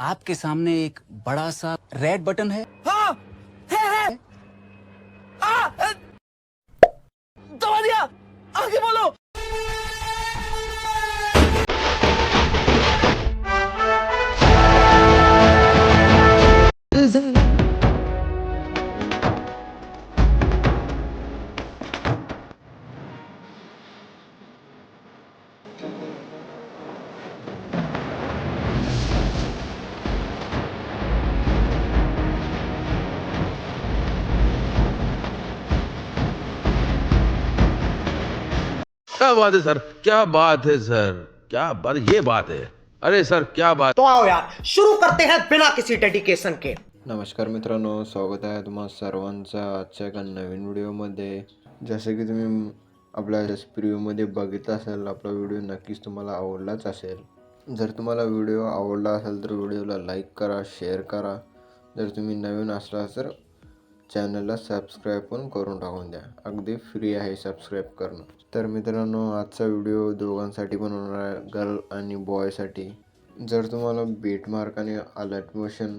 आपके सामने एक बड़ा सा रेड बटन है। हाँ है है। आ, दबा दिया। आगे बोलो। क्या बात है सर? क्या बात है सर? क्या बात ये बात है। अरे सर क्या बात तो आओ यार शुरू करते हैं बिना किसी डेडिकेशन के। नमस्कार मित्रांनो स्वागत आहे तुम्हा सर्वांचं आजच्या एका नवीन व्हिडिओमध्ये. जसं की तुम्ही आपल्या प्रिव्ह्यूमध्ये बघितलं असेल आपला व्हिडिओ नक्कीच तुम्हाला आवडलाच असेल. जर तुम्हाला व्हिडिओ आवडला असेल तर व्हिडिओला लाईक करा शेअर करा. जर तुम्ही नवीन असला तर चॅनलला सबस्क्राईब पण करून टाकून द्या. अगदी फ्री आहे सबस्क्राईब करणं. तर मित्रांनो आजचा व्हिडिओ दोघांसाठी पण होणार आहे गर्ल आणि बॉयसाठी जर तुम्हाला बीट मार्क आणि अलर्ट मोशन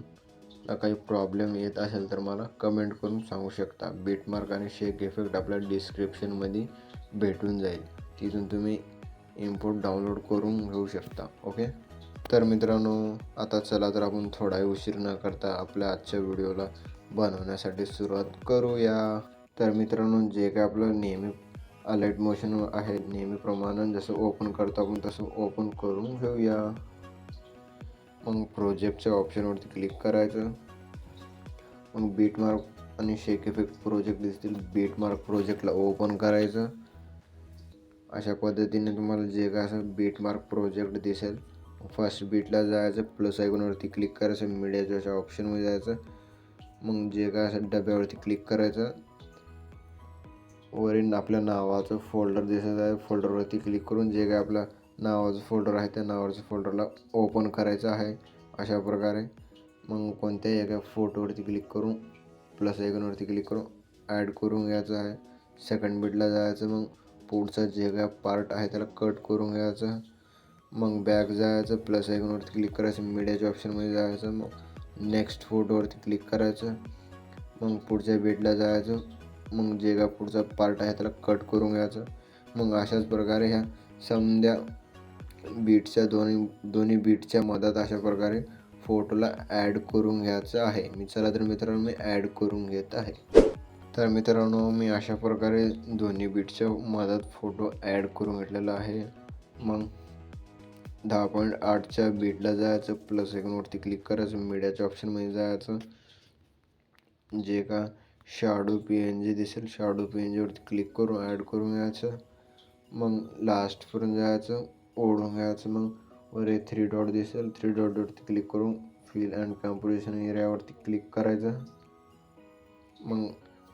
काही प्रॉब्लेम येत असेल तर मला कमेंट करून सांगू शकता. बीटमार्क आणि शेक इफेक्ट आपल्या डिस्क्रिप्शनमध्ये भेटून जाईल. तिथून तुम्ही इम्पोर्ट डाउनलोड करून घेऊ शकता. ओके तर मित्रांनो आता चला तर आपण थोडाही उशीर न करता आपल्या आजच्या व्हिडिओला बनवण्यासाठी सुरुवात करूया. तर मित्रांनो जे काय आपलं नेहमी अलर्ट मोशन आहे नेहमीप्रमाणे जसं ओपन करतो आपण तसं ओपन करून घेऊया. मग प्रोजेक्टच्या ऑप्शनवरती क्लिक करायचं. मग बीट मार्क आणि शेक इफेक्ट प्रोजेक्ट दिसतील बीट मार्क प्रोजेक्टला ओपन करायचं. अशा पद्धतीने तुम्हाला जे काय असं बीट मार्क प्रोजेक्ट दिसेल फर्स्ट बीटला जायचं प्लस आयकॉनवरती क्लिक करायचं मीडियाच्या अशा ऑप्शनमध्ये जायचं. मग जे काय असं डब्यावरती क्लिक करायचं. वरील आपल्या नावाचं फोल्डर दिसत आहे. फोल्डरवरती क्लिक करून जे काय आपलं नावाचं फोल्डर आहे त्या नावाचं फोल्डरला ओपन करायचं आहे अशा प्रकारे. मग कोणत्याही एका फोटोवरती क्लिक करून प्लस आयकॉनवरती क्लिक करून ॲड करून घ्यायचं आहे. सेकंड बीटला जायचं मग पुढचा जे काय पार्ट आहे त्याला कट करून घ्यायचं. मग बॅक जायचं प्लस आयकॉनवरती क्लिक करायचं मीडियाच्या ऑप्शनमध्ये जायचं मग नेक्स्ट फोटोवरती क्लिक करायचं. मग पुढच्या बीटला जायचं. मग जे काय पुढचा पार्ट आहे त्याला कट करून घ्यायचं. मग अशाच प्रकारे ह्या समद्या बीटच्या दोन्ही दोन्ही बीटच्या मदत अशा प्रकारे फोटोला ॲड करून घ्यायचं आहे. मी चला तर मित्रांनो मी ॲड करून घेत आहे. तर मित्रांनो मी अशा प्रकारे दोन्ही बीटच्या मदत फोटो ॲड करून घेतलेला आहे. मग दहा पॉईंट आठच्या बीटला जायचं प्लस सेकंडवरती क्लिक करायचं मीडियाच्या ऑप्शनमध्ये जायचं. जे का शाडो पी एन जी दिसेल शाडो पी एन जीवरती क्लिक करून ॲड करून घ्यायचं. मग लास्टपर्यंत जायचं ओढून घ्यायचं. मग वर एक थ्री डॉट दिसेल थ्री डॉटवरती क्लिक करून फील अँड कॉम्पोजिशन एरियावरती क्लिक करायचं. मग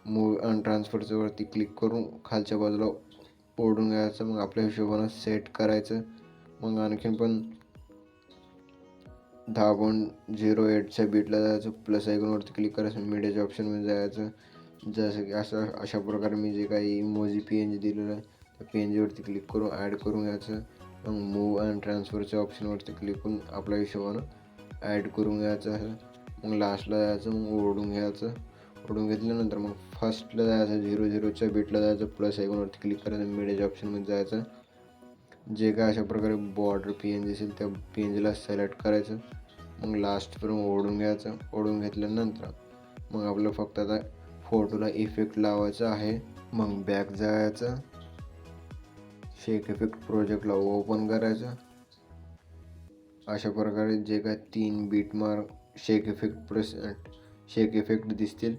मूव अँड ट्रान्सफरच्यावरती क्लिक करून खालच्या बाजूला ओढून घ्यायचं. मग आपल्या हिशोबानं सेट करायचं. मग आणखीन पण दहा पॉईंट झिरो एटच्या बीटला जायचं प्लस आयकॉनवरती क्लिक करायचं मीडियाच्या ऑप्शनमध्ये जायचं. जसं की असं अशा प्रकारे मी जे काही इमोजी पी एन जी दिलेलं आहे त्या पी एन जीवरती क्लिक करून ॲड करून घ्यायचं. मग मूव अँड ट्रान्सफरच्या ऑप्शनवरती क्लिक करून आपल्या हिशोबानं ॲड करून घ्यायचं मग लास्टला जायचं मग ओढून घ्यायचं. ओढून घेतल्यानंतर मग फर्स्टला जायचं झिरो झिरोच्या बीटला जायचं प्लस आयकॉनवरती क्लिक करायचं मीडियाच्या ऑप्शनमध्ये जायचं. जे काय अशा प्रकारे बॉर्डर पी एन जी असेल त्या पी एन जीला सिलेक्ट करायचं. मग लास्टपर्यंत ओढून घ्यायचं. ओढून घेतल्यानंतर मग आपलं फक्त आता फोटोला इफेक्ट लावायचा आहे. मग बॅक जायचं. शेक इफेक्ट प्रोजेक्टला ओपन करायचं. अशा प्रकारे जे काय तीन beat mark shake effect press shake effect दिसतील.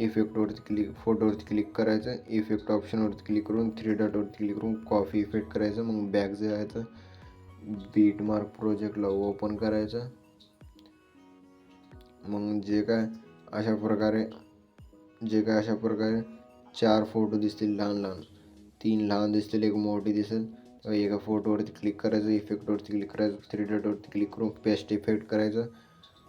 इफेक्टवरती क्लिक फोटोवरती क्लिक करायचं. इफ़ेक्ट ऑप्शनवरती क्लिक करून थ्री डॉटवरती क्लिक करून कॉफ़ी इफ़ेक्ट करायचं. मग बॅक जायचं बीट मार्क प्रोजेक्टला ओपन करायचं. मग जे काय अशा प्रकारे, जे काय अशा प्रकारे चार फ़ोटो दिसतील लहान लहान. तीन लहान दिसतील, एक मोठी दिसेल. एका फोटोवरती क्लिक करायचं इफेक्टवरती क्लिक करायचं थ्री डॉटवरती क्लिक करून पेस्ट इफ़ेक्ट करायचं.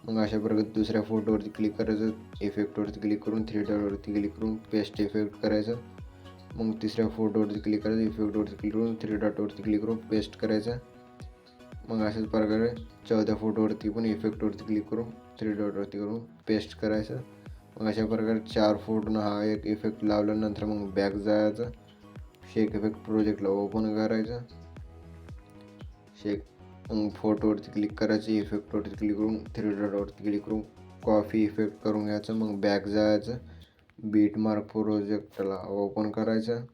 मग अशा प्रकारे दुसऱ्या फोटोवरती क्लिक करायचं इफेक्टवरती क्लिक करून थ्री डॉटवरती क्लिक करून पेस्ट इफेक्ट करायचं. मग तिसऱ्या फोटोवरती क्लिक करायचं इफेक्टवरती क्लिक करून थ्री डॉटवरती क्लिक करून पेस्ट करायचं. मग अशाच प्रकारे चौथ्या फोटोवरती पण इफेक्टवरती क्लिक करून थ्री डॉटवरती करून पेस्ट करायचं. मग अशा प्रकारे चार फोटोनं हा एक इफेक्ट लावल्यानंतर मग बॅक जायचं. शेक इफेक्ट प्रोजेक्टला ओपन करायचं. शेक फोटोवरती क्लिक करायचं इफेक्टवरती क्लिक करून थ्री डॉटवरती क्लिक करून कॉफी इफेक्ट करून घ्यायचं मग बॅक जायचं बीट मार्क प्रोजेक्टला ओपन करायचं.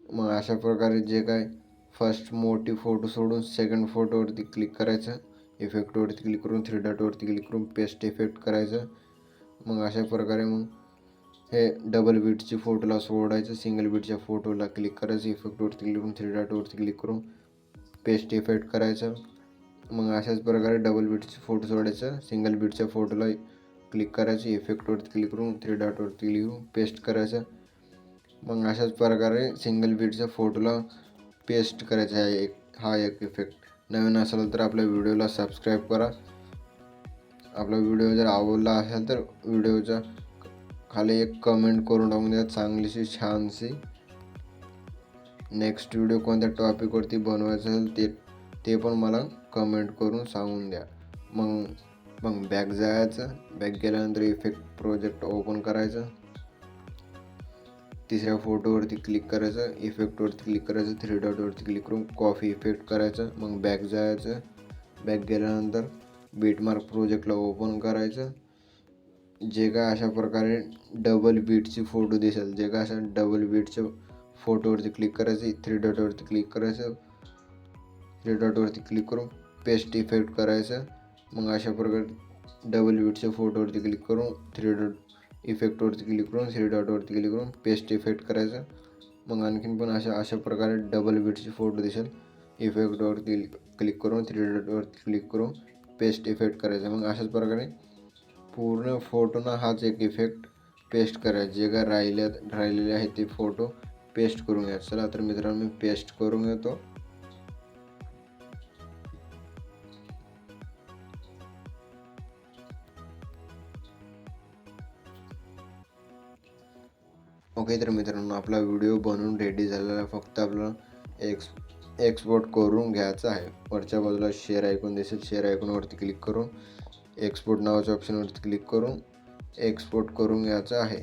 मग अशा प्रकारे जे काय फर्स्ट मोठी फोटो सोडून सेकंड फोटोवरती क्लिक करायचं इफेक्टवरती क्लिक करून थ्री डॉटवरती क्लिक करून पेस्ट इफेक्ट करायचं. मग अशा प्रकारे मग हे डबल बीटची फोटोला सोडायचं सिंगल बीटच्या फोटोला क्लिक करायचं इफेक्टवरती क्लिक करून थ्री डॉटवरती क्लिक करून पेस्ट इफेक्ट करायचं. मग अशाच प्रकारे डबल बीटचे फोटो सोडायचं सिंगल बीटच्या फोटोला क्लिक करायचं. इफेक्टवरती क्लिक करून थ्री डॉटवरती क्लिक करून पेस्ट करायचं. मग अशाच प्रकारे सिंगल बीटच्या फोटोला पेस्ट करायचा. आहे एक हा एक इफेक्ट नवीन असेल तर आपल्या व्हिडिओला सबस्क्राईब करा. आपला व्हिडिओ जर आवडला असेल तर व्हिडिओच्या खाली एक कमेंट करून टाकून द्या. चांगलीशी छानशी. नेक्स्ट व्हिडिओ कोणत्या टॉपिकवरती बनवायचं असेल ते ते पण मला कमेंट करून सांगून द्या. मग मग बॅक जायचं. बॅक गेल्यानंतर इफेक्ट प्रोजेक्ट ओपन करायचं. तिसऱ्या फोटोवरती क्लिक करायचं. इफेक्टवरती क्लिक करायचं. थ्री डॉटवरती क्लिक करून कॉफी इफेक्ट करायचं. मग बॅक जायचं. बॅक गेल्यानंतर बीटमार्क प्रोजेक्टला ओपन करायचं. जे काय अशा प्रकारे डबल बीटचे फोटो दिसेल जे काय अशा डबल बीटच्या फोटोवरती क्लिक करायचं थ्री डॉटवरती क्लिक करायचं. थ्री डॉटवरती क्लिक करून पेस्ट इफेक्ट करायचं. मग अशा प्रकारे डबल बीटच्या फोटोवरती क्लिक करून थ्री डॉट इफेक्टवरती क्लिक करून थ्री डॉटवरती क्लिक करून पेस्ट इफेक्ट करायचं. मग आणखीन पण अशा अशा प्रकारे डबल बीटची फोटो दिसेल. इफेक्टवरती क्लिक करून थ्री डॉटवरती क्लिक करून पेस्ट इफेक्ट करायचं. मग अशाच प्रकारे पूर्ण फोटोना हाच एक इफेक्ट पेस्ट करायचा. जे काय राहिले राहिलेले आहेत ते फोटो पेस्ट करून घ्या चला तर मित्रांनो मी पेस्ट करून घेतो. ओके तर मित्रांनो आपला व्हिडिओ बनवून रेडी झालेला फक्त आपल्याला एक्स एक्सपोर्ट करून घ्यायचा आहे. वरच्या बाजूला शेअर ऐकून दिसेल. शेअर ऐकूनवरती क्लिक करून एक्सपोर्ट नावाच्या ऑप्शनवरती क्लिक करून एक्सपोर्ट करून घ्यायचं आहे.